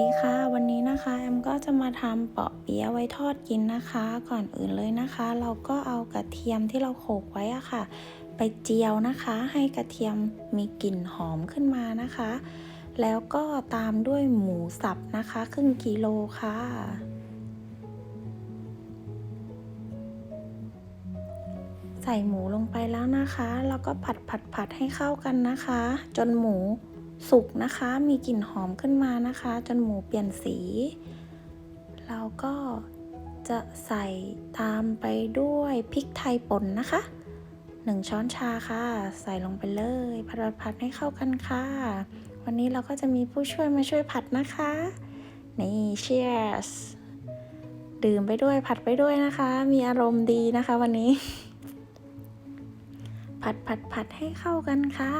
ดีค่ะ วันนี้นะคะ แอมก็จะมาทำเปาะเปี๊ยะไว้ทอดกินนะคะ ก่อนอื่นเลยนะคะ เราก็เอากระเทียมที่เราโขลกไว้อะค่ะ ไปเจียวนะคะ ให้กระเทียมมีกลิ่นหอมขึ้นมานะคะ แล้วก็ตามด้วยหมูสับนะคะ ครึ่งกิโลค่ะ ใส่หมูลงไปแล้วนะคะ แล้วก็ผัดผัดผัดให้เข้ากันนะคะ จนหมู สุกนะคะ มีกลิ่นหอมขึ้นมานะคะ จนหมูเปลี่ยนสี เราก็จะใส่ตามไปด้วยพริกไทยป่นนะคะหนึ่งช้อนชาค่ะ ใส่ลงไปเลยผัดผัดผัดให้เข้ากันค่ะ วันนี้เราก็จะมีผู้ช่วยมาช่วยผัดนะคะ นี่ cheers ดื่มไปด้วยผัดไปด้วยนะคะ มีอารมณ์ดีนะคะวันนี้ ผัดผัดผัดให้เข้ากันค่ะ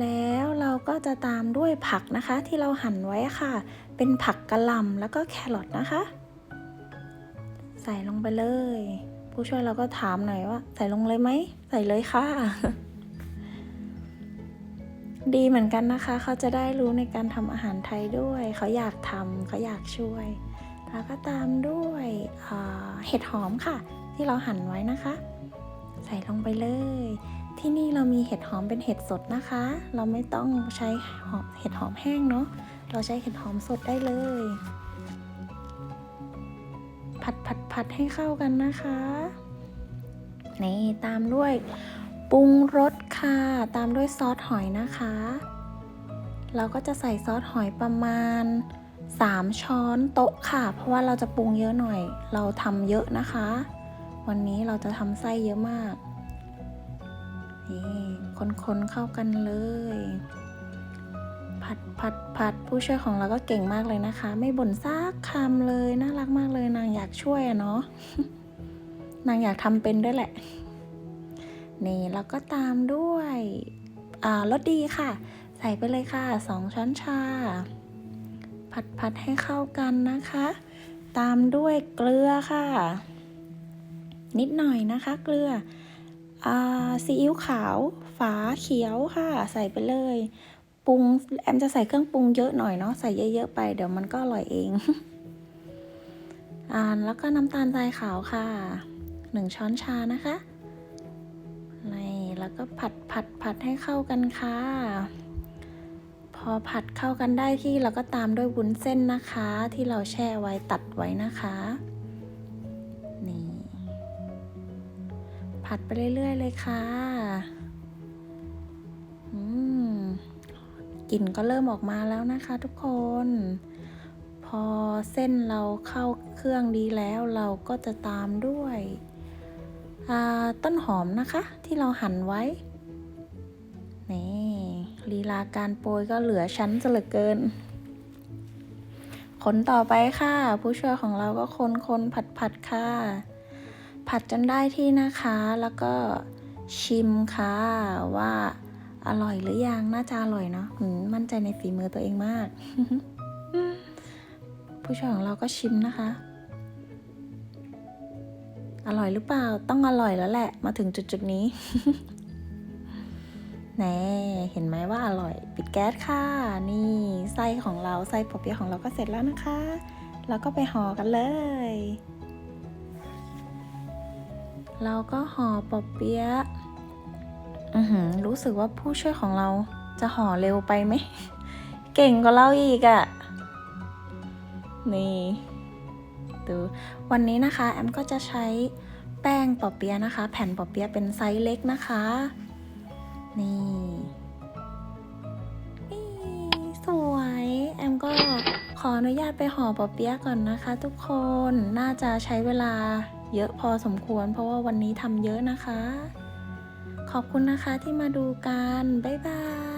แล้วเราก็จะตามด้วยผักนะคะที่เราหั่นไว้ค่ะ เป็นผักกะหล่ำแล้วก็แครอทนะคะ ใส่ลงไปเลย ผู้ช่วยเราก็ถามหน่อยว่า ใส่ลงเลยไหม ใส่เลยค่ะ ดีเหมือนกันนะคะ เขาจะได้รู้ในการทำอาหารไทยด้วย เขาอยากทำเขาอยากช่วย แล้วก็ตามด้วยเห็ดหอมค่ะ ที่เราหั่นไว้นะคะ ใส่ลงไปเลย ที่นี่เรามีเห็ดหอมเป็นเห็ดสดนะคะ เราไม่ต้องใช้เห็ดหอมแห้งเนาะ เราใช้เห็ดหอมสดได้เลย ผัดผัดผัดให้เข้ากันนะคะ นี่ตามด้วยปรุงรสค่ะ ตามด้วยซอสหอยนะคะ เราก็จะใส่ซอสหอยประมาณ 3 ช้อนโต๊ะค่ะ เพราะว่าเราจะปรุงเยอะหน่อย เราทำเยอะนะคะ วันนี้เราจะทำไส้เยอะมาก นี่คนๆเข้ากันเลย ผัดผัดผัดผู้ช่วยของเราก็เก่งมากเลยนะคะ ไม่บ่นซากคำเลย น่ารักมากเลยนางอยากช่วยอะเนาะนางอยากทำเป็นด้วยแหละ นี่แล้วก็ตามด้วยอ่ารสดีค่ะ ใส่ไปเลยค่ะสองช้อนชา ผัดผัดให้เข้ากันนะคะ ตามด้วยเกลือค่ะ นิดหน่อยนะคะ เกลือ ซีอิ๊วขาว ฝาเขียวค่ะ ใส่ไปเลย ปรุงแอมจะใส่เครื่องปรุงเยอะหน่อยเนาะใส่เยอะๆไปเดี๋ยวมันก็อร่อยเองอ่าแล้วก็น้ำตาลทรายขาวค่ะหนึ่งช้อนชานะคะนี่แล้วก็ผัดผัดผัดให้เข้ากันค่ะ พอผัดเข้ากันได้ที่เราก็ตามด้วยวุ้นเส้นนะคะ ที่เราแช่ไว้ตัดไว้นะคะ ผัดไปเรื่อย ๆ เลยค่ะอืมกลิ่นก็เริ่มออกมาแล้วนะคะทุกคน พอเส้นเราเข้าเครื่องดีแล้วเราก็จะตามด้วยต้นหอมนะคะที่เราหั่นไว้ นี่ลีลาการโปรยก็เหลือชั้นซะเหลือเกิน คนต่อไปค่ะ ผู้ช่วยของเราก็คนคนผัดผัดค่ะ ผัดจนได้ที่นะคะ แล้วก็ชิมค่ะว่าอร่อยหรือยังน่าจะอร่อยเนาะมมั่นใจในฝีมือตัวเองมาก ผู้ช่วยของเราก็ชิมนะคะ อร่อยหรือเปล่าต้องอร่อยแล้วแหละ มาถึงจุดจุดๆนี้แน่เห็นไหมว่าอร่อย ปิดแก๊สค่ะ นี่ไส้ของเราไส้ปอเปี๊ยะของเราก็เสร็จแล้วนะคะ แล้วก็ไปห่อกันเลย เราก็ห่อปอเปี๊ยะอือหือรู้สึกว่าผู้ช่วยของเราจะห่อเร็วไปไหม เก่งกว่าเราอีกอะ่ะ นี่ดูวันนี้นะคะ แอมก็จะใช้แป้งปอเปี๊ยะนะคะ แผ่นปอเปี๊ยะเป็นไซส์เล็กนะคะ นี่นี่สวย แอมก็ขออนุญาตไปห่อปอเปี๊ยะก่อนนะคะ ทุกคนน่าจะใช้เวลา เยอะพอสมควร เพราะว่าวันนี้ทำเยอะนะคะ ขอบคุณนะคะที่มาดูกัน บ๊ายบาย